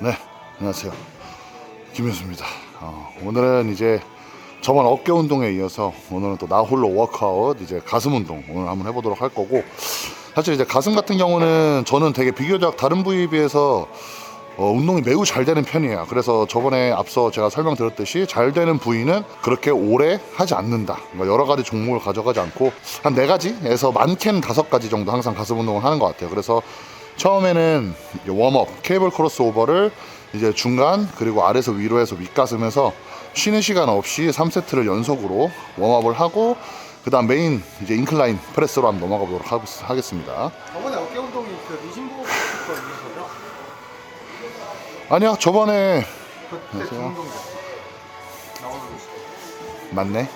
네, 안녕하세요. 김현수입니다. 어, 오늘은 이제 저번 어깨 운동에 이어서 오늘은 또 나 홀로 워크아웃 이제 가슴 운동 오늘 한번 해보도록 할 거고 사실 이제 가슴 같은 경우는 저는 되게 비교적 다른 부위에 비해서 어, 운동이 매우 잘 되는 편이에요. 그래서 저번에 앞서 제가 설명드렸듯이 잘 되는 부위는 그렇게 오래 하지 않는다. 그러니까 여러 가지 종목을 가져가지 않고 한 네 가지에서 많게는 다섯 가지 정도 항상 가슴 운동을 하는 것 같아요. 그래서 처음에는 웜업, 케이블 크로스 오버를 이제 중간 그리고 아래에서 위로 해서 윗가슴에서 쉬는 시간 없이 3세트를 연속으로 웜업을 하고 그 다음 메인 이제 인클라인 프레스로 한번 넘어가 보도록 하겠- 하겠습니다. 저번에 어깨 운동이 그 리신보 거 있는 거죠? 아니야 저번에 그때 거. 맞네.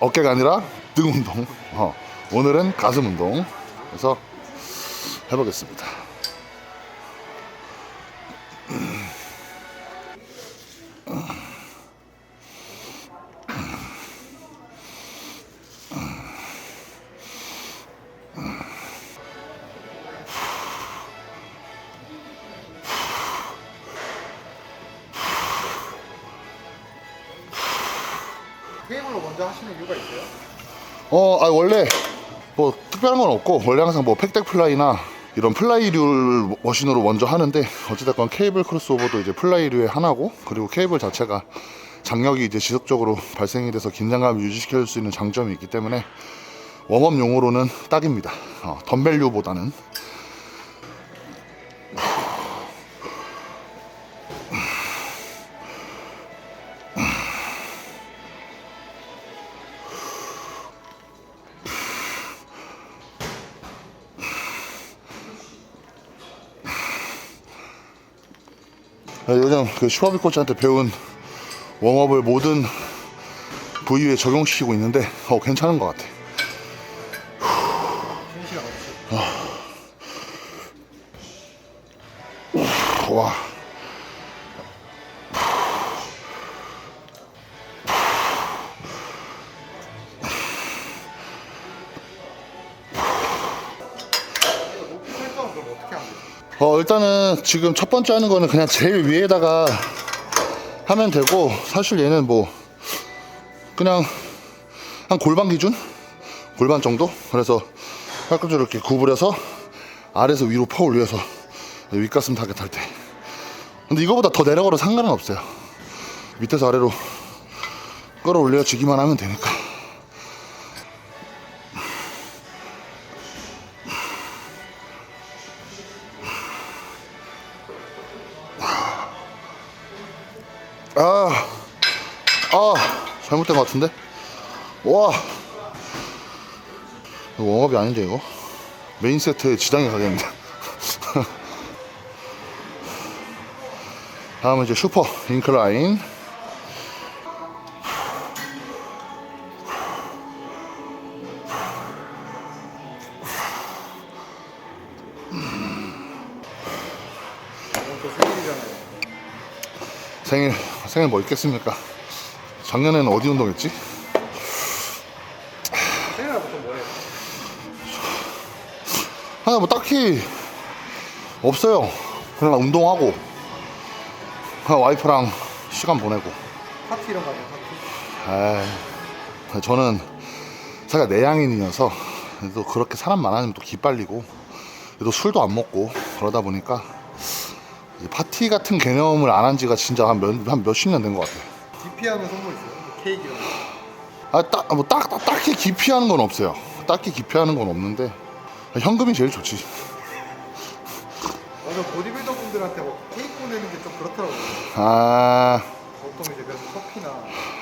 어깨가 아니라 등 운동. 어, 오늘은 가슴 운동. 그래서 해보겠습니다. 테이블로 먼저 하시는 이유가 있어요? 어, 아 원래 뭐 특별한 건 없고 원래 항상 뭐 팩덱 플라이나 이런 플라이류 머신으로 먼저 하는데 어찌됐건 케이블 크로스오버도 이제 플라이류의 하나고 그리고 케이블 자체가 장력이 이제 지속적으로 발생이 돼서 긴장감을 유지시킬 수 있는 장점이 있기 때문에 웜업 용으로는 딱입니다. 어, 덤벨류보다는 요즘 그 슈아비 코치한테 배운 웜업을 모든 부위에 적용시키고 있는데 어, 괜찮은 것 같아. 시간 없이. 와. 그럼 어떻게 하면 돼요? 어, 일단은 지금 첫 번째 하는 거는 그냥 제일 위에다가 하면 되고, 사실 얘는 뭐, 그냥 한 골반 기준? 골반 정도? 그래서 팔꿈치를 이렇게 구부려서 아래에서 위로 퍼 올려서 윗가슴 타겟 할 때. 근데 이거보다 더 내려가도 상관은 없어요. 밑에서 아래로 끌어올려지기만 하면 되니까. 아, 아, 잘못된 것 같은데? 와. 이거 웜업이 아닌데, 이거? 메인 세트에 지장이 가겠는데. 다음은 이제 슈퍼 인클라인. 또 생일이잖아요. 생일, 생일 뭐 있겠습니까? 작년에는 어디 운동했지? 생일날부터 뭐해요? 하나 뭐 딱히 없어요. 그냥 운동하고, 그냥 와이프랑 시간 보내고. 파티 이런 거 아니에요? 파티? 에이, 저는 제가 내향인이어서 또 그렇게 사람 많아지면 또 기빨리고 또 술도 안 먹고 그러다 보니까 파티 같은 개념을 안 한 지가 진짜 한 몇, 한 몇십 년 된 것 같아요. 기피하는 선물 있어요? 뭐 케이크 이런 거. 아, 딱, 뭐, 딱, 딱, 딱히 기피하는 건 없어요. 딱히 기피하는 건 없는데, 현금이 제일 좋지. 맞아 보디빌더 분들한테 뭐 케이크 보내는 게 좀 그렇더라고요. 아, 보통 이제 그래서 커피나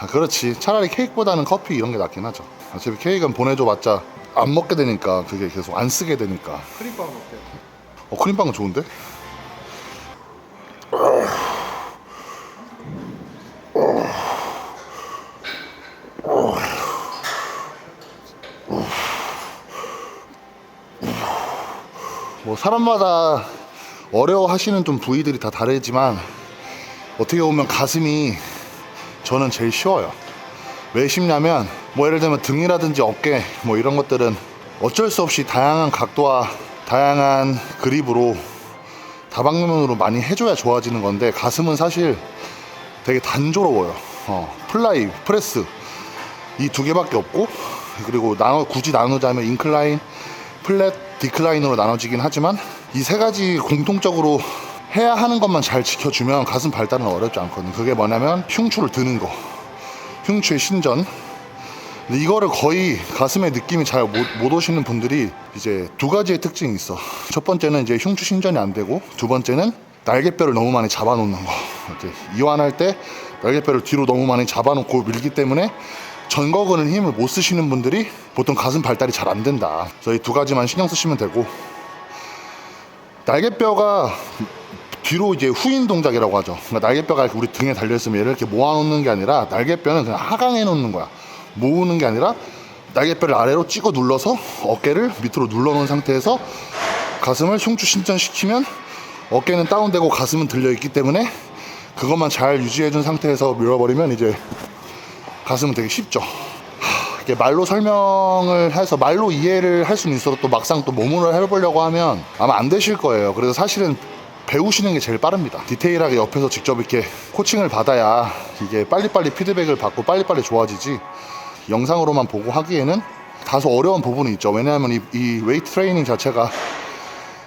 아, 그렇지. 차라리 케이크보다는 커피 이런 게 낫긴 하죠. 어차피 케이크는 보내줘봤자 안 먹게 되니까, 그게 계속 안 쓰게 되니까. 크림빵은 어때요? 어, 크림빵은 좋은데? 사람마다 어려워하시는 좀 부위들이 다 다르지만 어떻게 보면 가슴이 저는 제일 쉬워요. 왜 쉽냐면 뭐 예를 들면 등이라든지 어깨 뭐 이런 것들은 어쩔 수 없이 다양한 각도와 다양한 그립으로 다방면으로 많이 해줘야 좋아지는 건데 가슴은 사실 되게 단조로워요. 어, 플라이, 프레스 이 두 개밖에 없고 그리고 나눠 굳이 나누자면 인클라인, 플랫, 디클라인으로 나눠지긴 하지만 이 세 가지 공통적으로 해야 하는 것만 잘 지켜주면 가슴 발달은 어렵지 않거든요. 그게 뭐냐면 흉추를 드는 거, 흉추의 신전. 근데 이거를 거의 가슴에 느낌이 잘못 오시는 분들이 이제 두 가지의 특징이 있어. 첫 번째는 이제 흉추 신전이 안 되고 두 번째는 날개뼈를 너무 많이 잡아놓는 거. 이제 이완할 때 날개뼈를 뒤로 너무 많이 잡아놓고 밀기 때문에 전거근은 힘을 못 쓰시는 분들이 보통 가슴 발달이 잘 안 된다. 이두 가지만 신경 쓰시면 되고 날개뼈가 뒤로 이제 후인 동작이라고 하죠. 그러니까 날개뼈가 우리 등에 달려있으면 얘를 이렇게 모아놓는 게 아니라 날개뼈는 그냥 하강해 놓는 거야. 모으는 게 아니라 날개뼈를 아래로 찍어 눌러서 어깨를 밑으로 눌러 놓은 상태에서 가슴을 흉추 신전시키면 어깨는 다운되고 가슴은 들려 있기 때문에 그것만 잘 유지해 준 상태에서 밀어버리면 이제 가슴은 되게 쉽죠. 하, 이게 말로 설명을 해서 말로 이해를 할 수는 있어도 또 막상 또 몸으로 해보려고 하면 아마 안 되실 거예요. 그래서 사실은 배우시는 게 제일 빠릅니다. 디테일하게 옆에서 직접 이렇게 코칭을 받아야 이게 빨리빨리 피드백을 받고 빨리빨리 좋아지지 영상으로만 보고 하기에는 다소 어려운 부분이 있죠. 왜냐하면 이, 이 웨이트 트레이닝 자체가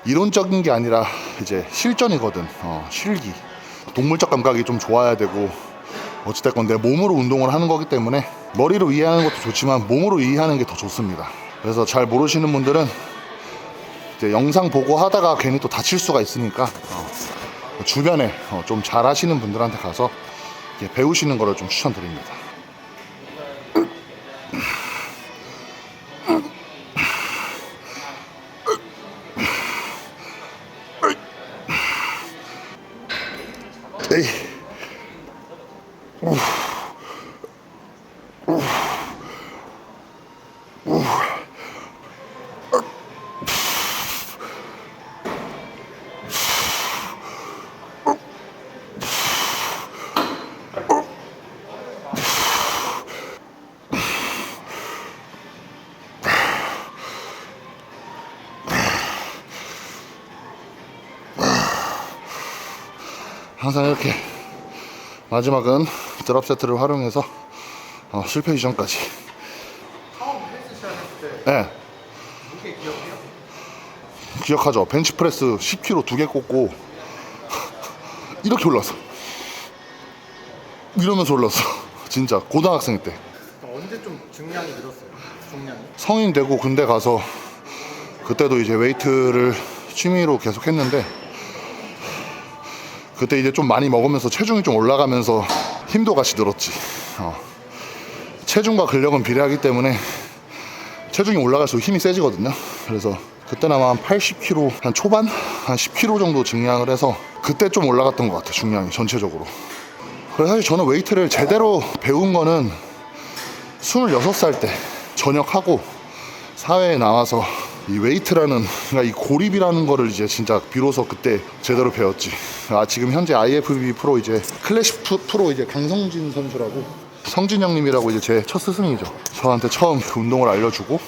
이론적인 게 아니라 이제 실전이거든. 어, 실기. 동물적 감각이 좀 좋아야 되고 어찌됐건 내 몸으로 운동을 하는 거기 때문에 머리로 이해하는 것도 좋지만 몸으로 이해하는 게 더 좋습니다. 그래서 잘 모르시는 분들은 이제 영상 보고 하다가 괜히 또 다칠 수가 있으니까 어, 주변에 어, 좀 잘하시는 분들한테 가서 배우시는 거를 좀 추천드립니다. 항상 이렇게 마지막은 드랍 세트를 활용해서 어, 실패 이전까지. 처음 헬스 시작 했을 때 예, 무게 기억해요? 기억하죠. 벤치프레스 10kg 두 개 꽂고 이렇게 올랐어. 이러면서 올랐어. 진짜 고등학생 때. 그럼 언제 좀 증량이 늘었어요? 중량이? 성인 되고 군대 가서 그때도 이제 웨이트를 취미로 계속 했는데 그때 이제 좀 많이 먹으면서 체중이 좀 올라가면서 힘도 같이 늘었지. 어. 체중과 근력은 비례하기 때문에 체중이 올라갈수록 힘이 세지거든요. 그래서 그때는 아마 한 80kg 한 초반 한 10kg 정도 증량을 해서 그때 좀 올라갔던 것 같아 중량이 전체적으로. 그래서 사실 저는 웨이트를 제대로 배운 거는 26살 때 전역하고 사회에 나와서 이 웨이트라는 그러니까 이 고립이라는 거를 이제 진짜 비로소 그때 제대로 배웠지. 아 지금 현재 IFBB 프로 이제 클래식 프- 프로 이제 강성진 선수라고 성진 형님이라고 이제 제 첫 스승이죠. 저한테 처음 그 운동을 알려주고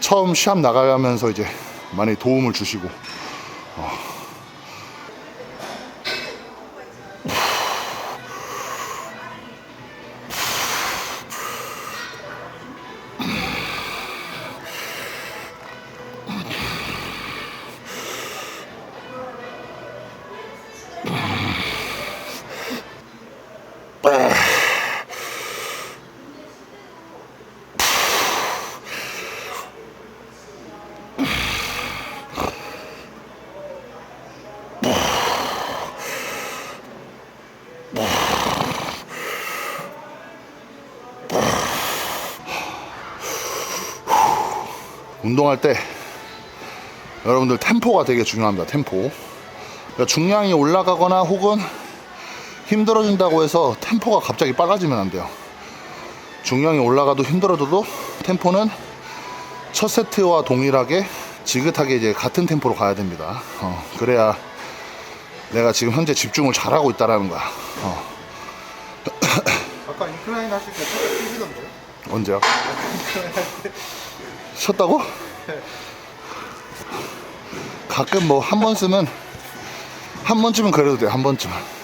처음 시합 나가면서 이제 많이 도움을 주시고 운동할 때 여러분들 템포가 되게 중요합니다. 템포. 그러니까 중량이 올라가거나 혹은 힘들어진다고 해서 템포가 갑자기 빨라지면 안 돼요. 중량이 올라가도 힘들어져도 템포는 첫 세트와 동일하게 지긋하게 이제 같은 템포로 가야 됩니다. 어, 그래야 내가 지금 현재 집중을 잘하고 있다라는 거야. 어, 아까 인클라인 하실 때 살짝 뛰시던데요? 언제야? 쉬었다고? 가끔 뭐 한 번 쓰면 한 번쯤은 그래도 돼, 한 번쯤은.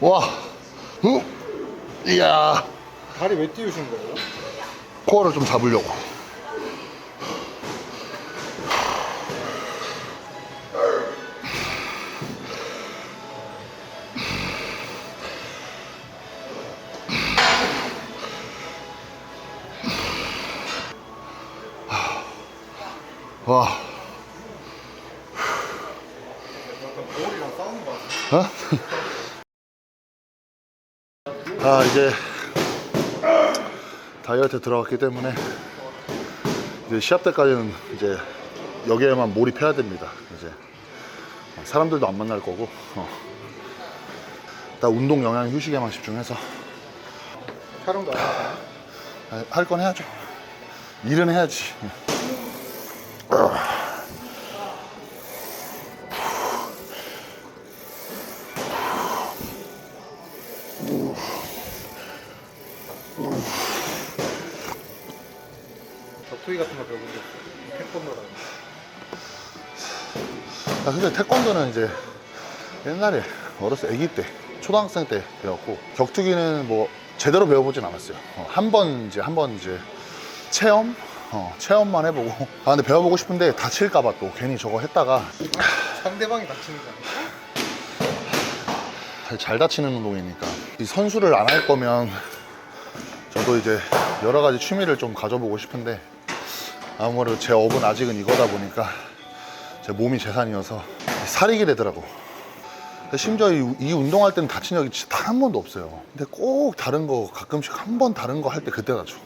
와, 후, 이야, 다리 왜 띄우신 거예요? 코어를 좀 잡으려고. 와, 약간 거울이랑 싸우는 거 같아요. 어? 아 이제 다이어트 들어갔기 때문에 이제 시합 때까지는 이제 여기에만 몰입해야 됩니다. 이제 사람들도 안 만날 거고 어. 나 운동 영양 휴식에만 집중해서 촬영도? 할 건 해야죠. 일은 해야지. 격투기 같은 거 배우는 게 태권도라는 아, 근데 태권도는 이제 옛날에 어렸을 때 아기 때 초등학생 때 배웠고 격투기는 뭐 제대로 배워보진 않았어요. 어, 한번 이제 한 번 이제 체험? 어, 체험만 해보고. 아 근데 배워보고 싶은데 다칠까봐 또 괜히 저거 했다가. 상대방이 다치는 거 아니에요? 잘- 잘 다치는 운동이니까. 이 선수를 안 할 거면 저도 이제 여러 가지 취미를 좀 가져보고 싶은데 아무래도 제 업은 아직은 이거다 보니까 제 몸이 재산이어서 살이게 되더라고. 심지어 이, 이 운동할 때는 다친 적이 단 한 번도 없어요. 근데 꼭 다른 거 가끔씩 한 번 다른 거 할 때 그때 다쳐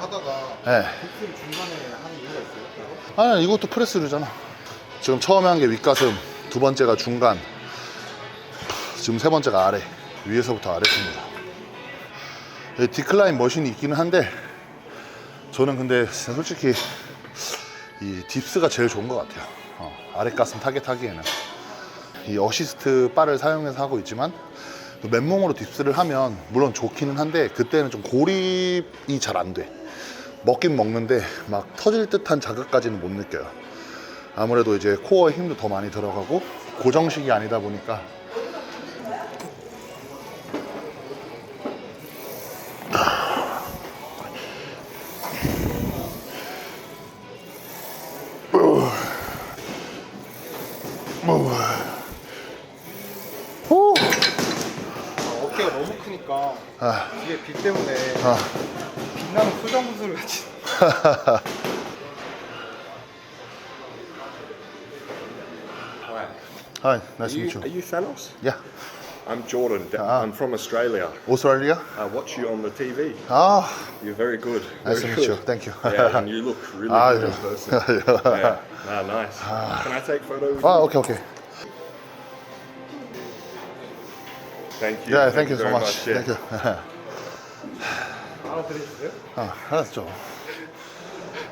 하다가 네. 중간에 아니 이것도 프레스류잖아. 지금 처음에 한 게 윗가슴 두 번째가 중간. 지금 세 번째가 아래. 위에서부터 아래입니다. 이 디클라인 머신이 있기는 한데 저는 근데 솔직히 이 딥스가 제일 좋은 것 같아요. 어, 아래 가슴 타겟하기에는. 이 어시스트 바를 사용해서 하고 있지만 또 맨몸으로 딥스를 하면 물론 좋기는 한데 그때는 좀 고립이 잘 안 돼. 먹긴 먹는데 막 터질 듯한 자극까지는 못 느껴요. 아무래도 이제 코어에 힘도 더 많이 들어가고 고정식이 아니다 보니까 아, 어깨가 너무 크니까 아, 뒤에 빛 때문에 아, Hi. Nice to meet you. Are you Thanos? Yeah. I'm Jordan. Ah. I'm from Australia. Australia? I watch you on the TV. Ah. You're very good. Very nice to meet you. Thank you. yeah, and you look really ah, good yeah. in person. yeah. Ah, nice. Ah. Can I take photo with oh, you? okay, okay. Thank you. Yeah, thank, thank you, you so much. much. Yeah. Thank you. 알아들으시세요? 아, 알았죠.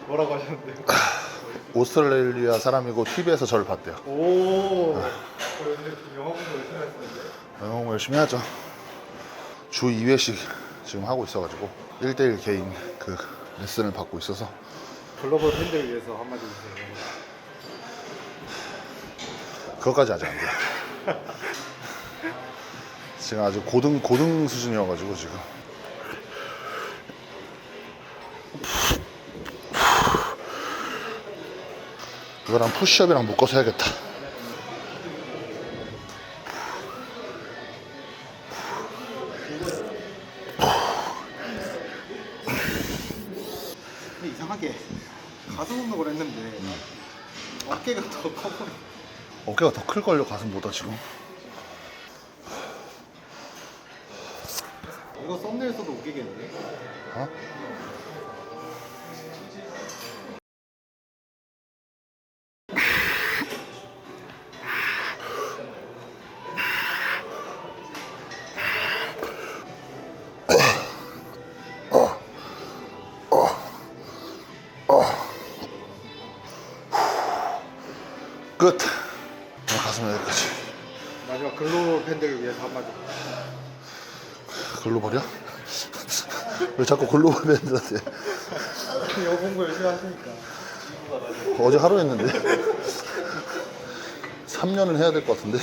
뭐라고 하셨는데요? 오스트레일리아 사람이고 TV에서 저를 봤대요. 오 저 요새 영어 공부 열심히 했었는데 영어 열심히 하죠. 주 2회씩 지금 하고 있어가지고 1대1 개인 그 레슨을 받고 있어서 글로벌 팬들을 위해서 한마디 해주세요 그것까지 아직 안 돼요. 지금 아주 고등 고등 수준이어가지고 지금. 이거랑 푸시업이랑 묶어서 해야겠다. 이상하게 가슴 운동을 했는데 어깨가 더 커 보여 어깨가 더 클걸요 가슴보다 지금. 이거 썸네일에서도 웃기겠는데? 어? 끝. 네, 가슴 여기까지. 마지막 글로 팬들을 위해서 한마디. 글로벌이야? 왜 자꾸 글로벌 밴드한테? 영어 공부 열심히 하시니까. 어제 하루 했는데 3년은 해야 될 것 같은데